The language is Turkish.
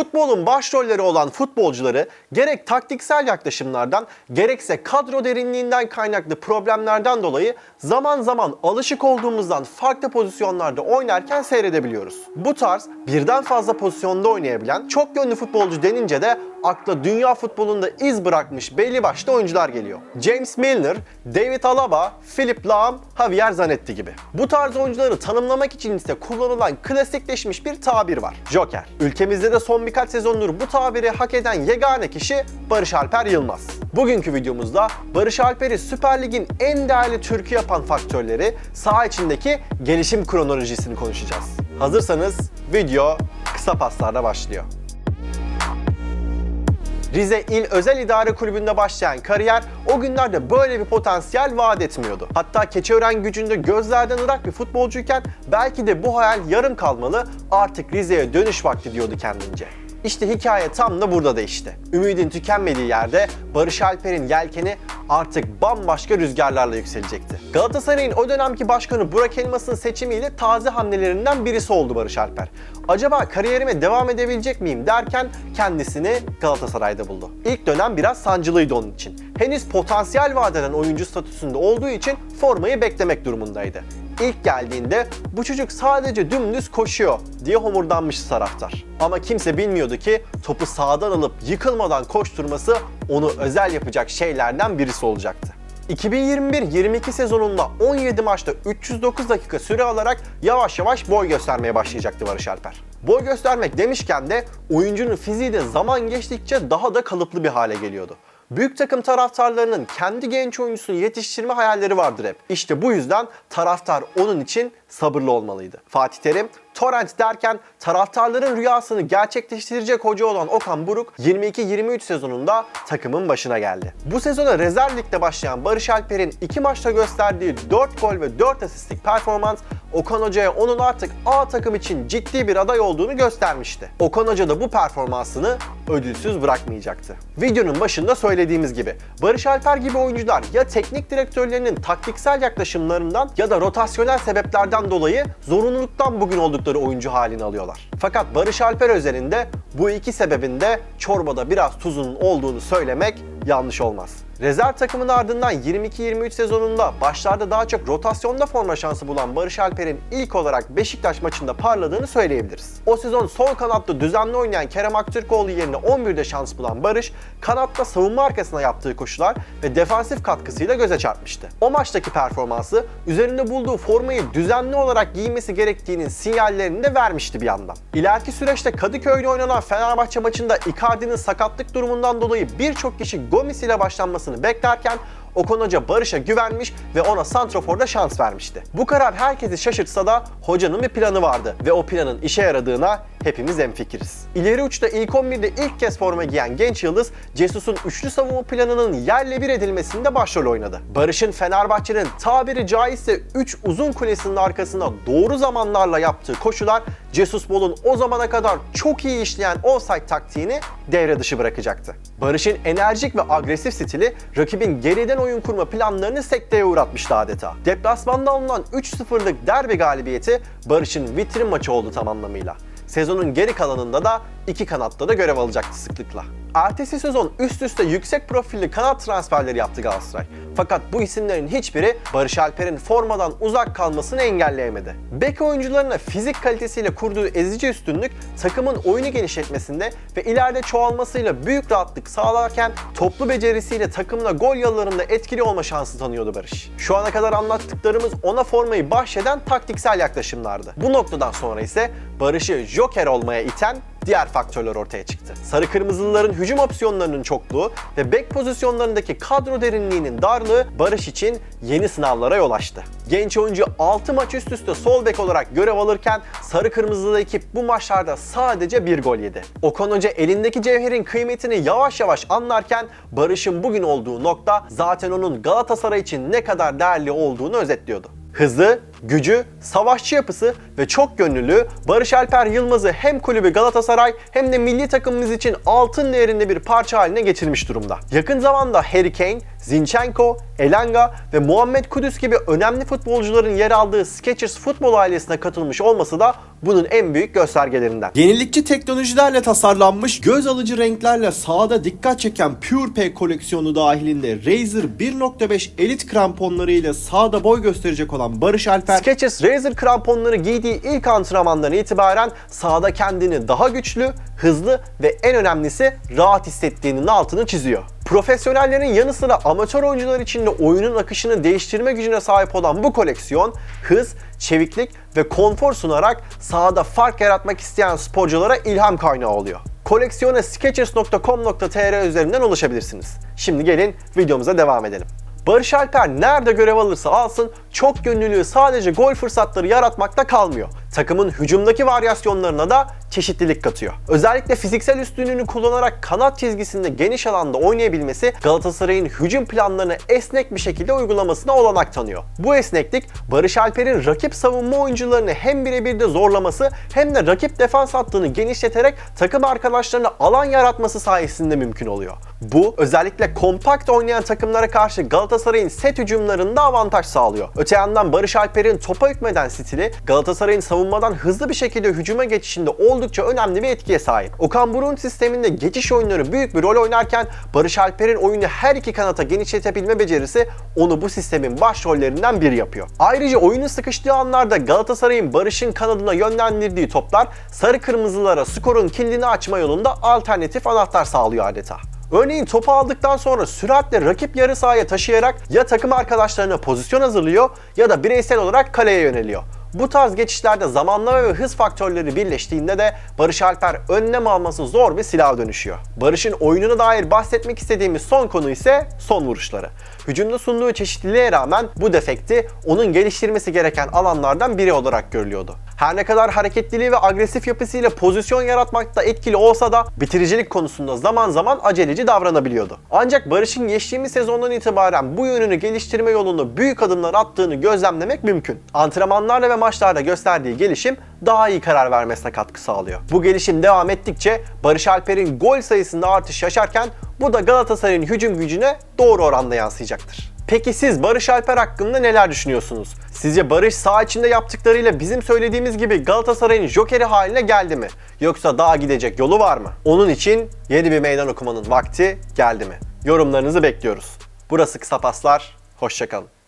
Futbolun başrolleri olan futbolcuları gerek taktiksel yaklaşımlardan gerekse kadro derinliğinden kaynaklı problemlerden dolayı zaman zaman alışık olduğumuzdan farklı pozisyonlarda oynarken seyredebiliyoruz. Bu tarz birden fazla pozisyonda oynayabilen çok yönlü futbolcu denince de akla dünya futbolunda iz bırakmış belli başlı oyuncular geliyor. James Milner, David Alaba, Philip Lahm, Javier Zanetti gibi. Bu tarz oyuncuları tanımlamak için ise kullanılan klasikleşmiş bir tabir var. Joker. Ülkemizde de son birkaç sezondur bu tabiri hak eden yegane kişi Barış Alper Yılmaz. Bugünkü videomuzda Barış Alper'i Süper Lig'in en değerli Türk'ü yapan faktörleri, saha içindeki gelişim kronolojisini konuşacağız. Hazırsanız video kısa paslarda başlıyor. Rize İl Özel İdare Kulübü'nde başlayan kariyer o günlerde böyle bir potansiyel vaat etmiyordu. Hatta Keçiören gücünde gözlerden ırak bir futbolcuyken belki de bu hayal yarım kalmalı artık Rize'ye dönüş vakti diyordu kendince. İşte hikaye tam da burada değişti. Ümidin tükenmediği yerde Barış Alper'in yelkeni artık bambaşka rüzgarlarla yükselecekti. Galatasaray'ın o dönemki başkanı Burak Elmas'ın seçimiyle taze hamlelerinden birisi oldu Barış Alper. Acaba kariyerime devam edebilecek miyim derken kendisini Galatasaray'da buldu. İlk dönem biraz sancılıydı onun için. Henüz potansiyel vadeden oyuncu statüsünde olduğu için formayı beklemek durumundaydı. İlk geldiğinde bu çocuk sadece dümdüz koşuyor diye homurdanmıştı taraftar. Ama kimse bilmiyordu ki topu sağdan alıp yıkılmadan koşturması onu özel yapacak şeylerden birisi olacaktı. 2021-22 sezonunda 17 maçta 309 dakika süre alarak yavaş yavaş boy göstermeye başlayacaktı Barış Alper. Boy göstermek demişken de oyuncunun fiziği de zaman geçtikçe daha da kalıplı bir hale geliyordu. Büyük takım taraftarlarının kendi genç oyuncusunu yetiştirme hayalleri vardır hep. İşte bu yüzden taraftar onun için sabırlı olmalıydı. Fatih Terim, Torrent derken taraftarların rüyasını gerçekleştirecek hoca olan Okan Buruk 22-23 sezonunda takımın başına geldi. Bu sezona rezerv ligde başlayan Barış Alper'in iki maçta gösterdiği 4 gol ve 4 asistlik performans Okan Hoca'ya onun artık A takım için ciddi bir aday olduğunu göstermişti. Okan Hoca da bu performansını ödülsüz bırakmayacaktı. Videonun başında söylediğimiz gibi Barış Alper gibi oyuncular ya teknik direktörlerinin taktiksel yaklaşımlarından ya da rotasyonel sebeplerden dolayı zorunluluktan bugün oldukları oyuncu halini alıyorlar. Fakat Barış Alper özelinde bu iki sebebin de çorbada biraz tuzunun olduğunu söylemek yanlış olmaz. Rezerv takımın ardından 22-23 sezonunda başlarda daha çok rotasyonda forma şansı bulan Barış Alper'in ilk olarak Beşiktaş maçında parladığını söyleyebiliriz. O sezon sol kanatta düzenli oynayan Kerem Aktürkoğlu yerine 11'de şans bulan Barış, kanatta savunma arkasına yaptığı koşular ve defansif katkısıyla göze çarpmıştı. O maçtaki performansı üzerinde bulduğu formayı düzenli olarak giymesi gerektiğinin sinyallerini de vermişti bir yandan. İleriki süreçte Kadıköy'de oynanan Fenerbahçe maçında Icardi'nin sakatlık durumundan dolayı birçok kişi Gomis ile başlanmasını beklerken Okan Hoca Barış'a güvenmiş ve ona Santrofor'da şans vermişti. Bu karar herkesi şaşırtsa da hocanın bir planı vardı ve o planın işe yaradığına hepimiz hemfikiriz. İleri uçta ilk 11'de ilk kez forma giyen genç yıldız, Cesus'un üçlü savunma planının yerle bir edilmesinde başrol oynadı. Barış'ın Fenerbahçe'nin tabiri caizse 3 uzun kulesinin arkasına doğru zamanlarla yaptığı koşular Jesus Bol'un o zamana kadar çok iyi işleyen offside taktiğini devre dışı bırakacaktı. Barış'ın enerjik ve agresif stili rakibin geriden oyun kurma planlarını sekteye uğratmıştı adeta. Deplasmanda alınan 3-0'lık derbi galibiyeti Barış'ın vitrin maçı oldu tam anlamıyla. Sezonun geri kalanında da iki kanatta da görev alacaktı sıklıkla. Ertesi sezon üst üste yüksek profilli kanat transferleri yaptı Galatasaray. Fakat bu isimlerin hiçbiri Barış Alper'in formadan uzak kalmasını engelleyemedi. Bek oyuncularına fizik kalitesiyle kurduğu ezici üstünlük takımın oyunu genişletmesinde ve ileride çoğalmasıyla büyük rahatlık sağlarken toplu becerisiyle takımına gol yollarında etkili olma şansı tanıyordu Barış. Şu ana kadar anlattıklarımız ona formayı bahşeden taktiksel yaklaşımlardı. Bu noktadan sonra ise Barış'ı joker olmaya iten diğer faktörler ortaya çıktı. Sarı kırmızılıların hücum opsiyonlarının çokluğu ve bek pozisyonlarındaki kadro derinliğinin darlığı Barış için yeni sınavlara yol açtı. Genç oyuncu 6 maç üst üste sol bek olarak görev alırken sarı kırmızılı ekip bu maçlarda sadece bir gol yedi. Okan Hoca elindeki cevherin kıymetini yavaş yavaş anlarken Barış'ın bugün olduğu nokta zaten onun Galatasaray için ne kadar değerli olduğunu özetliyordu. Hızı, Gücü, savaşçı yapısı ve çok gönüllülüğü Barış Alper Yılmaz'ı hem kulübü Galatasaray hem de milli takımımız için altın değerinde bir parça haline getirmiş durumda. Yakın zamanda Harry Kane, Zinchenko, Elanga ve Muhammed Kudüs gibi önemli futbolcuların yer aldığı Skechers futbol ailesine katılmış olması da bunun en büyük göstergelerinden. Yenilikçi teknolojilerle tasarlanmış, göz alıcı renklerle sahada dikkat çeken Pure Pay koleksiyonu dahilinde Razer 1.5 elit kramponları ile sahada boy gösterecek olan Barış Alper Skechers Razer kramponları giydiği ilk antrenmandan itibaren sahada kendini daha güçlü, hızlı ve en önemlisi rahat hissettiğinin altını çiziyor. Profesyonellerin yanı sıra amatör oyuncular için de oyunun akışını değiştirme gücüne sahip olan bu koleksiyon hız, çeviklik ve konfor sunarak sahada fark yaratmak isteyen sporculara ilham kaynağı oluyor. Koleksiyona skechers.com.tr üzerinden ulaşabilirsiniz. Şimdi gelin videomuza devam edelim. Barış Alper nerede görev alırsa alsın çok gönüllülüğü sadece gol fırsatları yaratmakta kalmıyor. Takımın hücumdaki varyasyonlarına da çeşitlilik katıyor. Özellikle fiziksel üstünlüğünü kullanarak kanat çizgisinde geniş alanda oynayabilmesi Galatasaray'ın hücum planlarını esnek bir şekilde uygulamasına olanak tanıyor. Bu esneklik Barış Alper'in rakip savunma oyuncularını hem birebir de zorlaması hem de rakip defans hattını genişleterek takım arkadaşlarına alan yaratması sayesinde mümkün oluyor. Bu özellikle kompakt oynayan takımlara karşı Galatasaray'ın set hücumlarında avantaj sağlıyor. Öte yandan Barış Alper'in topa hükmeden stili Galatasaray'ın savunmadan hızlı bir şekilde hücuma geçişinde oldukça önemli bir etkiye sahip. Okan Buruk'un sisteminde geçiş oyunları büyük bir rol oynarken Barış Alper'in oyunu her iki kanata genişletebilme becerisi onu bu sistemin başrollerinden biri yapıyor. Ayrıca oyunu sıkıştığı anlarda Galatasaray'ın Barış'ın kanadına yönlendirdiği toplar sarı kırmızılara skorun kilidini açma yolunda alternatif anahtar sağlıyor adeta. Örneğin topu aldıktan sonra süratle rakip yarı sahaya taşıyarak ya takım arkadaşlarına pozisyon hazırlıyor ya da bireysel olarak kaleye yöneliyor. Bu tarz geçişlerde zamanlama ve hız faktörleri birleştiğinde de Barış Alper önlem alması zor bir silah dönüşüyor. Barış'ın oyununa dair bahsetmek istediğimiz son konu ise son vuruşları. Hücumda sunduğu çeşitliliğe rağmen bu defekti onun geliştirmesi gereken alanlardan biri olarak görülüyordu. Her ne kadar hareketliliği ve agresif yapısıyla pozisyon yaratmakta etkili olsa da bitiricilik konusunda zaman zaman aceleci davranabiliyordu. Ancak Barış'ın geçtiğimiz sezondan itibaren bu yönünü geliştirme yolunda büyük adımlar attığını gözlemlemek mümkün. Antrenmanlarla ve maçlarda gösterdiği gelişim daha iyi karar vermesine katkı sağlıyor. Bu gelişim devam ettikçe Barış Alper'in gol sayısında artış yaşarken bu da Galatasaray'ın hücum gücüne doğru oranda yansıyacaktır. Peki siz Barış Alper hakkında neler düşünüyorsunuz? Sizce Barış saha içinde yaptıklarıyla bizim söylediğimiz gibi Galatasaray'ın jokeri haline geldi mi? Yoksa daha gidecek yolu var mı? Onun için yeni bir meydan okumanın vakti geldi mi? Yorumlarınızı bekliyoruz. Burası Kısa Paslar, hoşçakalın.